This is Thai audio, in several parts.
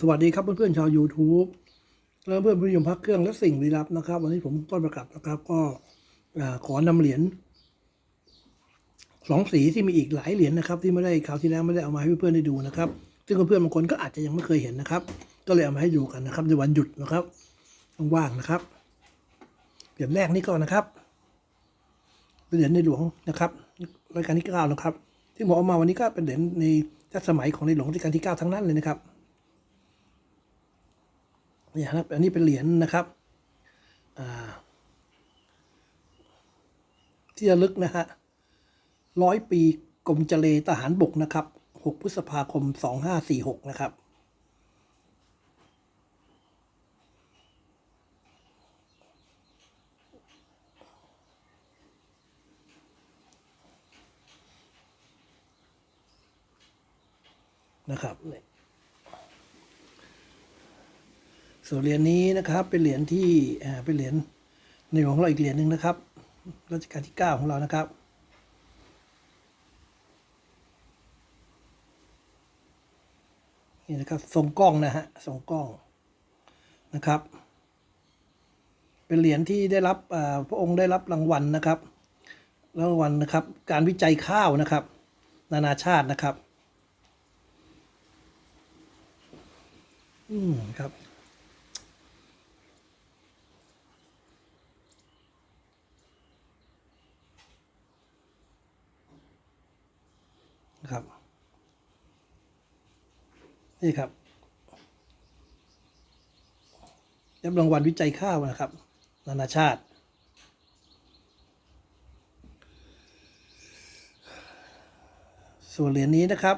สวัสดีครับเพื่อนๆชาว YouTube และเพื่อนผู้นิยมพักเครื่องและสิ่งลี้ลับนะครับ วันนี้ผมต้นประกาศนะครับ ก็ขอนำเหรียญสองสีที่มีอีกหลายเหรียญนะครับ ที่ไม่ได้คราวที่แล้วไม่ได้เอามาให้เพื่อนๆได้ดูนะครับ ซึ่งเพื่อนๆบางคนก็อาจจะยังไม่เคยเห็นนะครับ ก็เลยเอามาให้ดูกันนะครับในวันหยุดนะครับว่างๆนะครับเหรียญแรกนี่ก่อนนะครับเป็นเหรียญในหลวงนะครับรายการที่เก้านะครับ ที่ผมเอามาวันนี้ก็เป็นเหรียญในรัชสมัยของในหลวงรัชกาลที่เก้าทั้งนั้นเลยนะครับ เนี่ยครับ อันนี้เป็นเหรียญนะครับที่ระลึกนะฮะร้อยปีกรมเจเลทหารบกนะครับหกพฤษภาคมสองห้าสี่หกนะครับ นะครับเนี่ย ส่วนเหรียญนี้นะครับ เป็นเหรียญที่เป็นเหรียญในหลวงของเราอีกเหรียญหนึ่งนะครับรัชกาลที่เก้าของเรานะครับนี่นะครับทรงกล้องนะฮะทรงกล้องนะครับ เป็นเหรียญที่ได้รับพระองค์ได้รับรางวัลนะครับรางวัลนะครับ การวิจัยข้าวนะครับ นานาชาตินะครับ อืมครับ นะครับ นี่ครับรับรางวัลวิจัยข้าวนะครับ นานาชาติ ส่วนเหรียญนี้นะครับ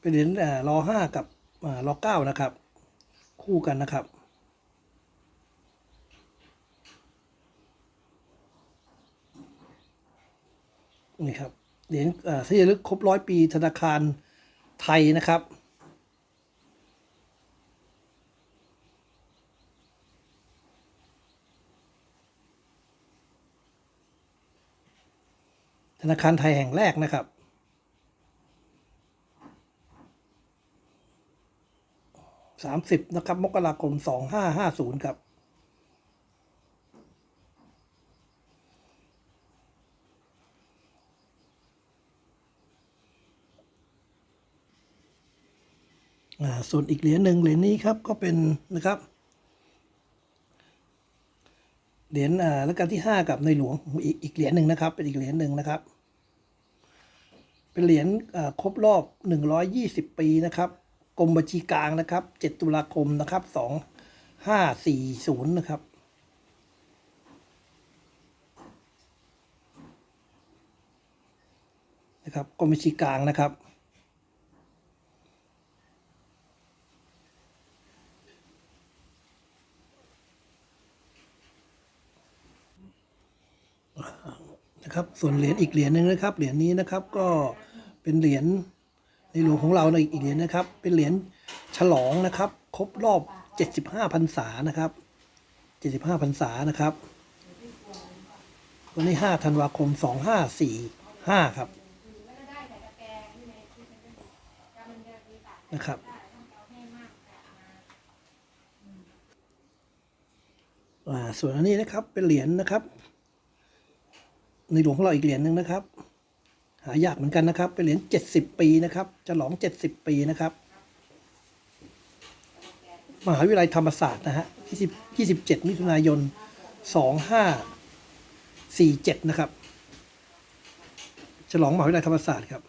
เป็นเหรียญอ่ารอห้ากับอ่ารอเก้านะครับ คู่กันนะครับ นี่ครับเหรียญที่ระลึกครบร้อยปีธนาคารไทยนะครับธนาคารไทยแห่งแรกนะครับสามสิบนะครับ มกราคมสองห้าห้าศูนย์ครับ ส่วนอีกเหรียญหนึ่งเหรียญนี้ครับก็เป็นนะครับเหรียญอ่ารัชกาลที่ห้ากับในหลวงอีกอีกเหรียญหนึ่งนะครับ เป็นอีกเหรียญหนึ่งนะครับ เป็นเหรียญอ่าครบรอบหนึ่งร้อยยี่สิบปีนะครับกรมบัญชีกลางนะครับเจ็ดตุลาคมนะครับสองห้าสี่ศูนย์นะครับนะครับกรมบัญชีกลางนะครับ นะครับ ส่วนเหรียญอีกเหรียญหนึ่งนะครับ เหรียญนี้นะครับก็เป็นเหรียญในหลวงของเราในอีกเหรียญนะครับ เป็นเหรียญฉลองนะครับ ครบรอบ 75พรรษานะครับ 75พรรษานะครับ วันที่5ธันวาคม 2545 ครับนะครับอ่าส่วนอันนี้นะครับเป็นเหรียญนะครับ ในหลวงของเราอีกเหรียญหนึ่งนะครับ หายากเหมือนกันนะครับ เป็นเหรียญเจ็ดสิบปีนะครับฉลองเจ็ดสิบปีนะครับมหาวิทยาลัยธรรมศาสตร์นะฮะยี่สิบยี่สิบเจ็ดมิถุนายนสองห้าสี่เจ็ดนะครับ ฉลองมหาวิทยาลัยธรรมศาสตร์ครับ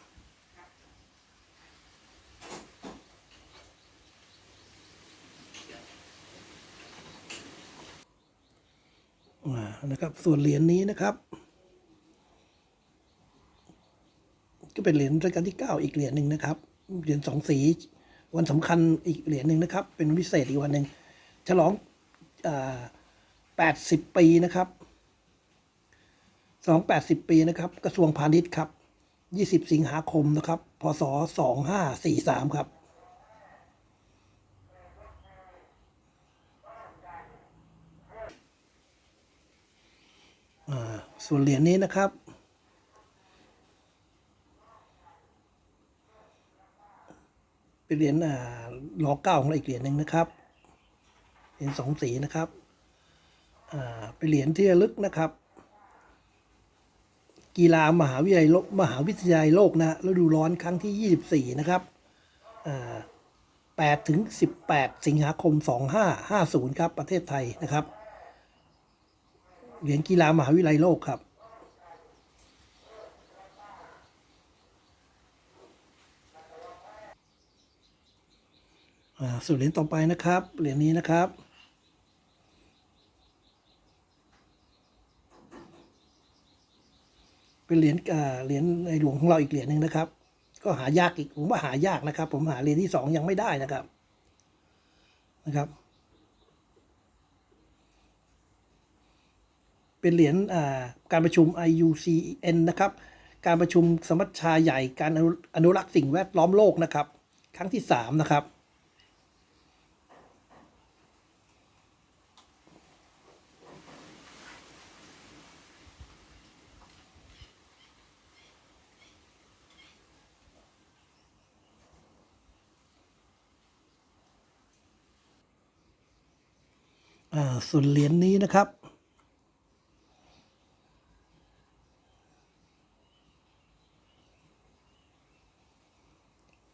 อ่านะครับส่วนเหรียญนี้นะครับ ก็ เป็นเหรียญรัชกาลที่เก้าอีกเหรียญหนึ่งนะครับ เหรียญสองสี วันสำคัญอีกเหรียญหนึ่งนะครับ เป็นวันพิเศษอีกวันหนึ่งฉลองแปดสิบปีนะครับฉลองแปดสิบปีนะครับ กระทรวงพาณิชย์ครับยี่สิบสิงหาคมนะครับ พศสองห้าสี่สามครับส่วนเหรียญนี้นะครับ เป็นเหรียญอ่าล้อเก้าของเราอีกเหรียญหนึ่งนะครับเหรียญสองสีนะครับอ่าเป็นเหรียญที่ระลึกนะครับ กีฬามหาวิทยาลัยโลกมหาวิทยาลัยโลกนะฤดูร้อนครั้งที่24นะครับอ่า8ถึง18สิงหาคม2550ครับประเทศไทยนะครับเหรียญกีฬามหาวิทยาลัยโลกครับ ส่วนเหรียญต่อไปนะครับ เหรียญนี้นะครับ เป็นเหรียญเหรียญในหลวงของเราอีกเหรียญหนึ่งนะครับ ก็หายากอีกผมว่าหายากนะครับ ผมหาเหรียญที่สองยังไม่ได้นะครับนะครับ เป็นเหรียญการประชุม IUCN นะครับ การประชุมสมัชชาใหญ่การอนุอนุรักษ์สิ่งแวดล้อมโลกนะครับ ครั้งที่สามนะครับ ส่วนเหรียญนี้นะครับ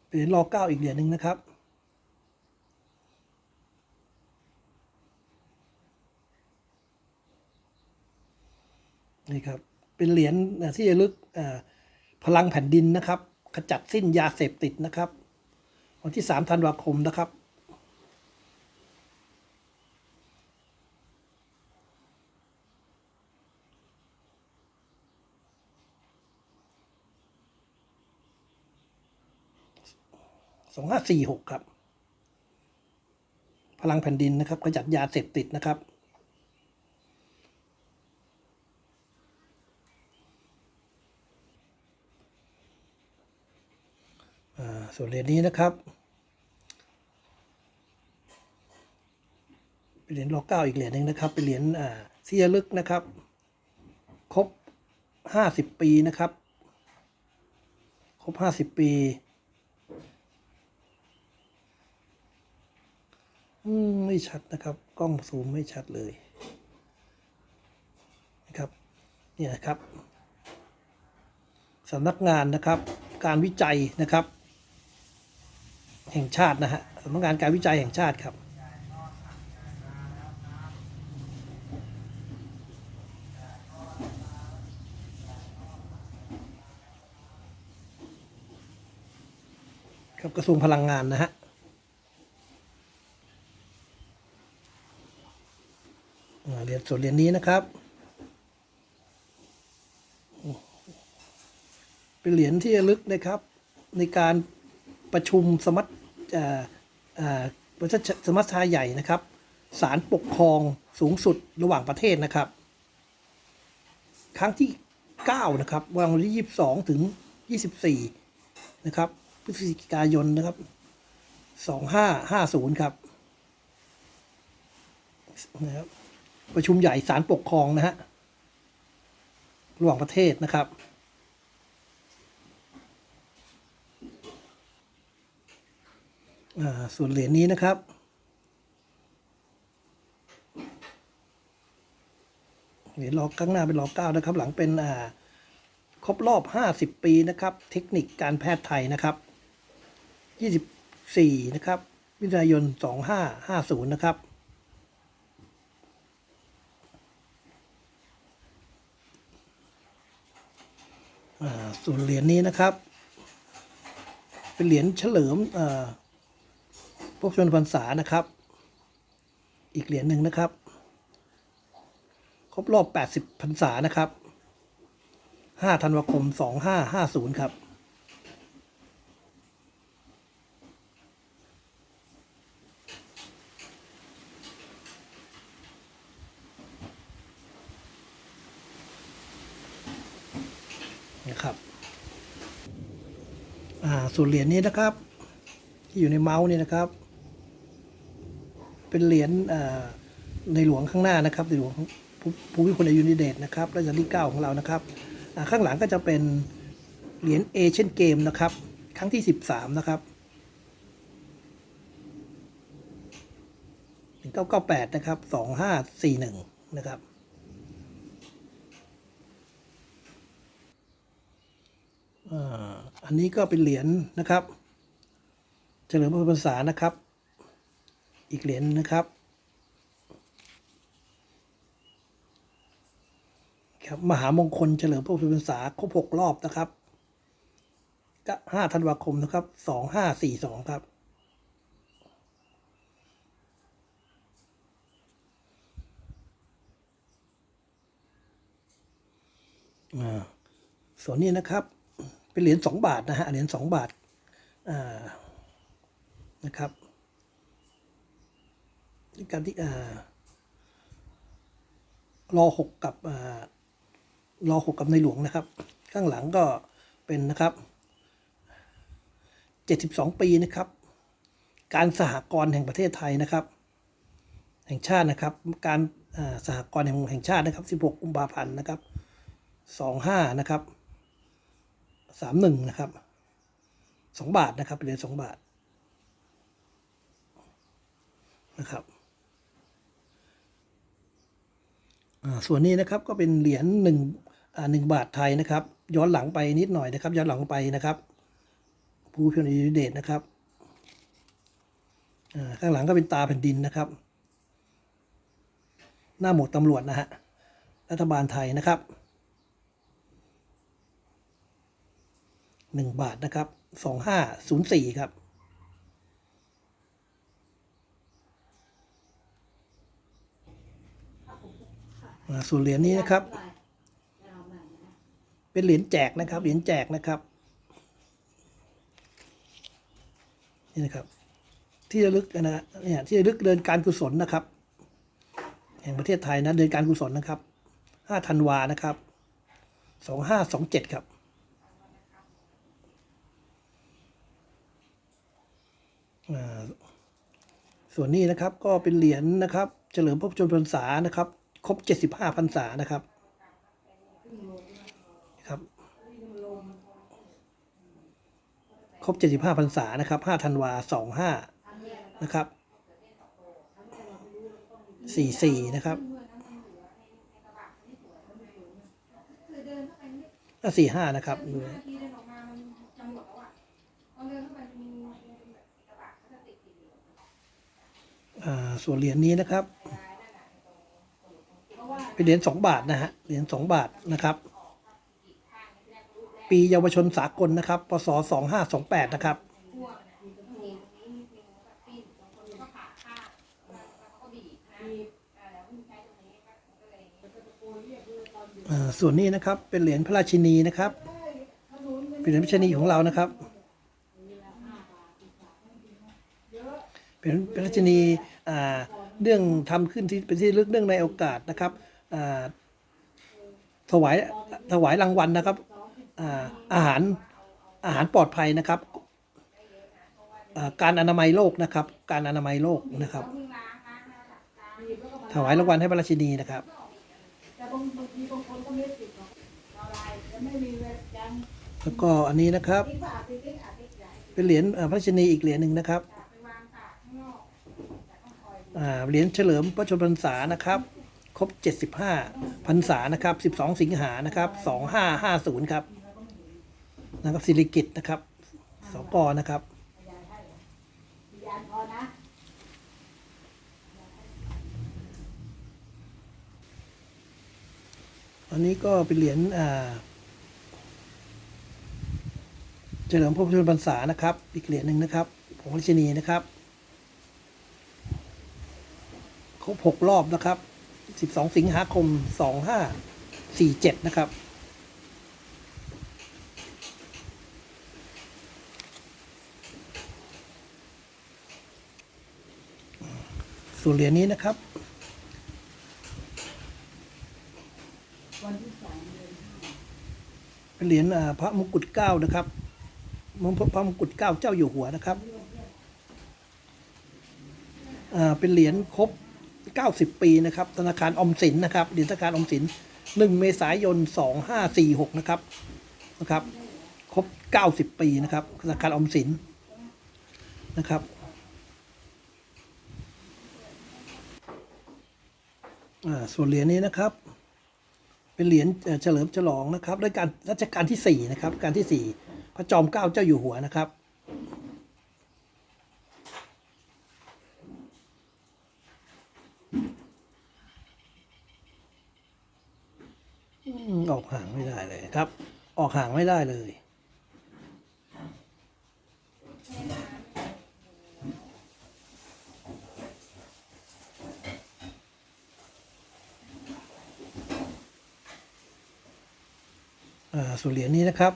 เหรียญรอเก้าอีกเหรียญหนึ่งนะครับนี่ครับเป็นเหรียญที่ระลึกพลังแผ่นดินนะครับ ขจัดสิ้นยาเสพติดนะครับ วันที่สามธันวาคมนะครับ องห้าสี่หกครับ พลังแผ่นดินนะครับขจัดยาเสพติดนะครับ ส่วนเหรียญนี้นะครับเป็นเหรียญรอเก้าอีกเหรียญหนึ่งนะครับ เป็นเหรียญอ่าที่ระลึกนะครับ ครบห้าสิบปีนะครับ ครบห้าสิบปี อืม ไม่ชัดนะครับ กล้องซูมไม่ชัดเลยนะครับเนี่ยนะครับสำนักงานนะครับ การวิจัยนะครับ แห่งชาตินะฮะสำนักงานการวิจัยแห่งชาติครับครับกระทรวงพลังงานนะฮะ อ่าเหรียญส่วนเหรียญนี้นะครับ เป็นเหรียญที่ระลึกนะครับ ในการประชุมสมัชประชาสมัชชาใหญ่นะครับศาลปกครองสูงสุดระหว่างประเทศนะครับ ครั้งที่ 9 นะครับ วันที่ 22 ถึง 24 นะครับ พฤศจิกายนนะครับ 2550 ครับนะครับ ประชุมใหญ่ศาลปกครองนะฮะระหว่างประเทศนะครับ ส่วนเหรียญนี้นะครับ เหรียญรอข้างหน้าเป็นรอเก้านะครับ หลังเป็นอ่าครบรอบห้าสิบปีนะครับ เทคนิคการแพทย์ไทยนะครับยี่สิบสี่นะครับมิถุนายนสองห้าห้าศูนย์นะครับ ส่วนเหรียญนี้นะครับ เป็นเหรียญเฉลิมพวกชนพรรษานะครับ อีกเหรียญหนึ่งนะครับ ครบรอบ 80พรรษานะครับ 5 ธันวาคม 2550 ครับนะครับ ส่วนเหรียญนี้นะครับ ที่อยู่ในเมาส์นี่นะครับ เป็นเหรียญในหลวงข้างหน้านะครับในหลวงภูมิพลอดุลยเดชนะครับราชกาลที่9ของเรานะครับข้างหลังก็จะเป็นเหรียญเอเชียนเกมนะครับ ครั้งที่ 13 นะครับ1998 นะครับ 2541 นะครับ อันนี้ก็เป็นเหรียญนะครับ เฉลิมพระพรรษานะครับ อีกเหรียญนะครับ ครับมหามงคลเฉลิมพระพรรษาครบหกรอบนะครับก็ห้าธันวาคมนะครับสองห้าสี่สองครับอ่าส่วนนี้นะครับ เป็นเหรียญสองบาทนะฮะเหรียญสองบาทานะครับการที่อ่ารอหกกับรอหกกับในหลวงนะครับ ข้างหลังก็เป็นนะครับเจ็ดสิบสองปีนะครับ การสหกรณ์แห่งประเทศไทยนะครับ แห่งชาตินะครับ การสหกรณ์แห่งแห่งชาตินะครับสิบหกกุมภาพันธ์นะครับสองห้านะครับ สามหนึ่งนะครับสองบาทนะครับเหรียญสองบาทนะครับส่วนนี้นะครับก็เป็นเหรียญหนึ่งหนึ่งบาทไทยนะครับ ย้อนหลังไปนิดหน่อยนะครับ ย้อนหลังไปนะครับภูพิมพ์อิเดชนะครับข้างหลังก็เป็นตาแผ่นดินนะครับ หน้าหมวกตำรวจนะฮะรัฐบาลไทยนะครับ หนึ่งบาทนะครับสองห้าศูนย์สี่ครับส่วนเหรียญนี้นะครับ เป็นเหรียญแจกนะครับ เหรียญแจกนะครับ นี่นะครับ ที่ระลึกนะฮะเนี่ยที่ระลึกเดินการกุศลนะครับ แห่งประเทศไทยนะเดินการกุศลนะครับห้าธันวานะครับสองห้าสองเจ็ดครับ อ่า ส่วนนี้นะครับก็เป็นเหรียญนะครับ เฉลิมพระชนมพรรษานะครับ ครบ 75พรรษานะครับครับ ครบ 75พรรษานะครับ5ธันวา25นะครับ44นะครับสี่ห้านะครับ ส่วนเหรียญนี้นะครับเป็นเหรียญสองบาทนะฮะเหรียญสองบาทนะครับ ปีเยาวชนสากลนะครับพศสองห้าสองแปดนะครับพวกน่ะมีตรงนี้ตรงนี้นิดนึงแปดนบางคนก็ผ่าข้างแล้วเขาก็บีบนะอ่าแล้วมันใช้ตรงนี้ก็เลยอ่าส่วนนี้นะครับเป็นเหรียญพระราชินีนะครับ เป็นเหรียญพระราชินีของเรานะครับ เป็นเป็นพระราชินีเรื่องทำขึ้นที่เป็นที่ระลึกเรื่องในโอกาสนะครับถวายถวายรางวัลนะครับอาอาหารอาหารปลอดภัยนะครับการอนามัยโลกนะครับ การอนามัยโลกนะครับ ถวายรางวัลให้พระราชินีนะครับแล้วก็อันนี้นะครับ เป็นเหรียญพระราชินีอีกเหรียญหนึ่งนะครับ เหรียญเฉลิมพระชนมพรรษานะครับ ครบ 75พรรษานะครับ 12 สิงหานะครับ 2550 ครับนะครับสิริกิตนะครับสกนะครับอันนี้ก็เป็นเหรียญเฉลิมพระชนพรรษานะครับ อีกเหรียญหนึ่งนะครับของราชนีนะครับค รบหกรอบนะครับ12สิงหาคม2547นะครับ ส่วนเหรียญนี้นะครับเป็นเหรียญพระมงกุฎเก้านะครับมงพระมงกุฎเก้าเจ้าอยู่หัวนะครับเป็นเหรียญครบ 90 ปีนะครับธนาคารอมสินนะครับเหรียญธนาคารอมสิน 1 เมษายน 2546 นะครับนะครับครบ 90 ปีนะครับธนาคารอมสินนะครับอ่าส่วนเหรียญนี้นะครับเป็นเหรียญเฉลิมฉลองนะครับรัชกาลรัชกาลที่สี่นะครับการที่สี่พระจอมเกล้าเจ้าอยู่หัวนะครับ ออกห่างไม่ได้เลยครับ ออกห่างไม่ได้เลย ส่วนเหรียญนี้นะครับ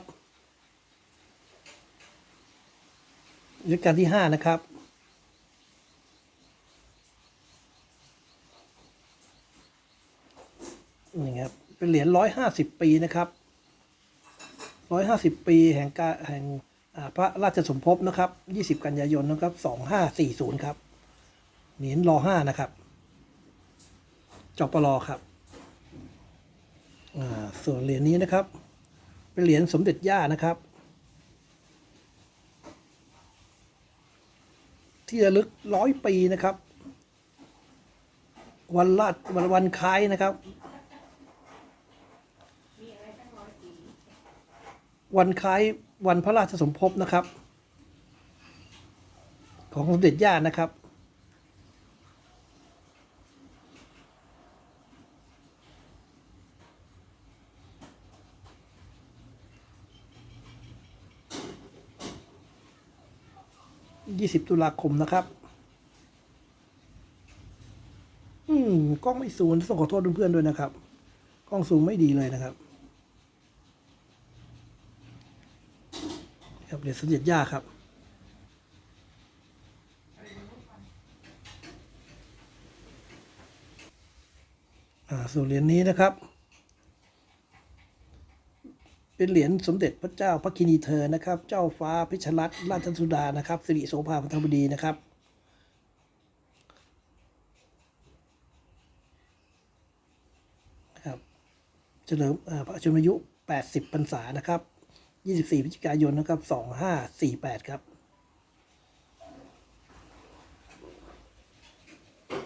รัชกาลที่ห้านะครับ นี่ครับ เป็นเหรียญร้อยห้าสิบปีนะครับร้อยห้าสิบปีแห่งการแห่งพระราชสมภพนะครับยี่สิบกันยายนนะครับสองห้าสี่ศูนย์ครับเหรียญรอห้านะครับจปรครับส่วนเหรียญนี้นะครับ เป็นเหรียญสมเด็จย่านะครับ ที่ระลึกร้อยปีนะครับ วันราชวันวันคล้ายนะครับ วันคล้ายวันพระราชสมภพนะครับ ของสมเด็จย่านะครับ20ตุลาคมนะครับ อืม กล้องไม่สูงต้องขอโทษเพื่อนๆด้วยนะครับ กล้องสูงไม่ดีเลยนะครับ ครับ เหรียญสมเด็จย่าครับอ่าส่วนเหรียญนี้นะครับ เป็นเหรียญสมเด็จพระเจ้าพระคินีเธอนะครับ เจ้าฟ้าพิชรัตน์ราชสุดานะครับสิริโสภาพันธบดีนะครับครับเฉลิมพระชนมายุ 80พรรษานะครับ 24พฤศจิกายนนะครับ 2548 ครับ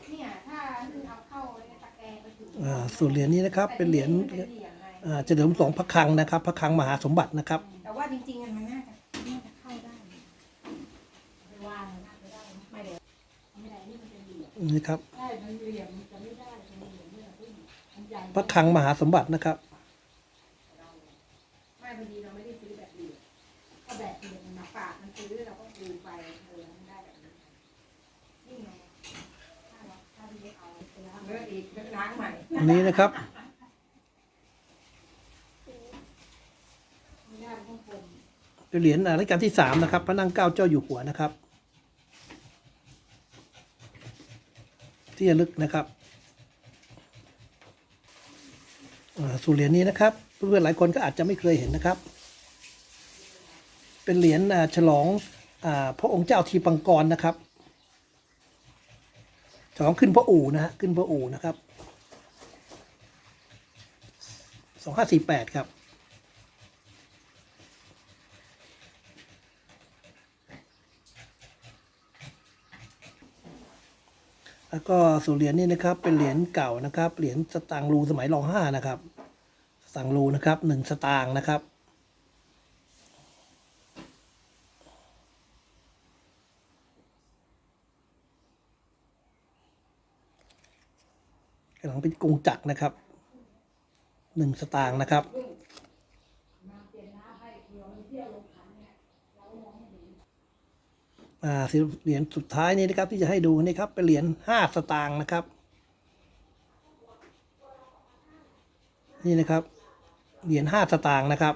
เนี่ยถ้าเอาเข้าเนี่ยตะแกรงไปถึงอ่าส่วนเหรียญนี้นะครับเป็นเหรียญแต่ทีนี้มันเป็นเหรียญไงอ่าเฉลิมสองพระคลังนะครับ พระคลังมหาสมบัตินะครับ แต่ว่าจริงๆอะมันน่าจะน่าจะเข้าได้ไปวางน่าจะได้นะไม่เดี๋ยวไม่ได้นี่มันเป็นเหรียญนี่ครับใช่มันเหลี่ยมมันจะไม่ได้มันเหลี่ยมไม่ได้มันใหญ่พระคลังมหาสมบัตินะครับ ไม่พอดีเราไม่ได้ซื้อแบบเหลี่ยมก็แบบเหลี่ยมมันมาฝากมัน ซื้อเราก็ดูไปเออมันได้แบบนี้นี่ไงถ้าเราถ้าไม่เอาไปล้างเลือดอีกล้างใหม่อันนี้นะครับ ไม่ได้มันต้องคมเหรียญรัชกาลที่สามนะครับ พระนั่งเกล้าเจ้าอยู่หัวนะครับ ที่ระลึกนะครับอ่าส่วนเหรียญนี้นะครับ เพื่อนๆหลายคนก็อาจจะไม่เคยเห็นนะครับ เป็นเหรียญฉลองอพระองค์เจ้าทีปังกรนะครับฉลองขึ้นพระอู่นะฮะขึ้นพระอู่นะครับสองห้าสี่แปดครับแล้วก็ส่วนเหรียญนี่นะครับเป็นเหรียญเก่านะครับเหรียญสตางค์รูสมัยรอห้านะครับสตางค์รูนะครับหนึ่งสตางค์นะครับ กำลังเป็นกงจักรนะครับหนึ่งสตางค์นะครับ อ่าเหรียญสุดท้ายนี้นะครับ ที่จะให้ดูนี่ครับ เป็นเหรียญห้าสตางค์นะครับ นี่นะครับ เหรียญห้าสตางค์นะครับ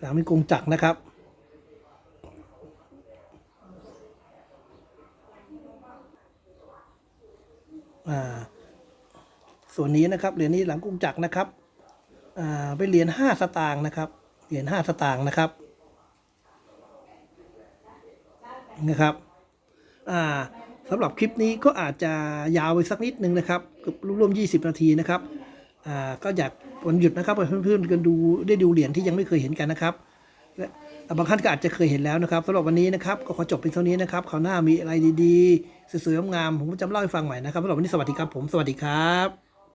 กลางเป็นกงจักรนะครับ ส่วนนี้นะครับเหรียญนี้หลังกงจักรนะครับเป็นเหรียญห้าสตางค์นะครับ เหรียญห้าสตางค์นะครับนะครับสำหรับคลิปนี้ก็อาจจะยาวไปสักนิดนึงนะครับเกือบรวมๆ20 นาทีนะครับก็อยากวันหยุดนะครับเพื่อนๆกันดูได้ดูเหรียญที่ยังไม่เคยเห็นกันนะครับและ บางท่านก็อาจจะเคยเห็นแล้วนะครับสำหรับวันนี้นะครับก็ขอจบเป็นเท่านี้นะครับคราวหน้ามีอะไรดีๆสวยๆงามๆผมจะเล่าให้ฟังใหม่นะครับสำหรับวันนี้สวัสดีครับผมสวัสดีครับ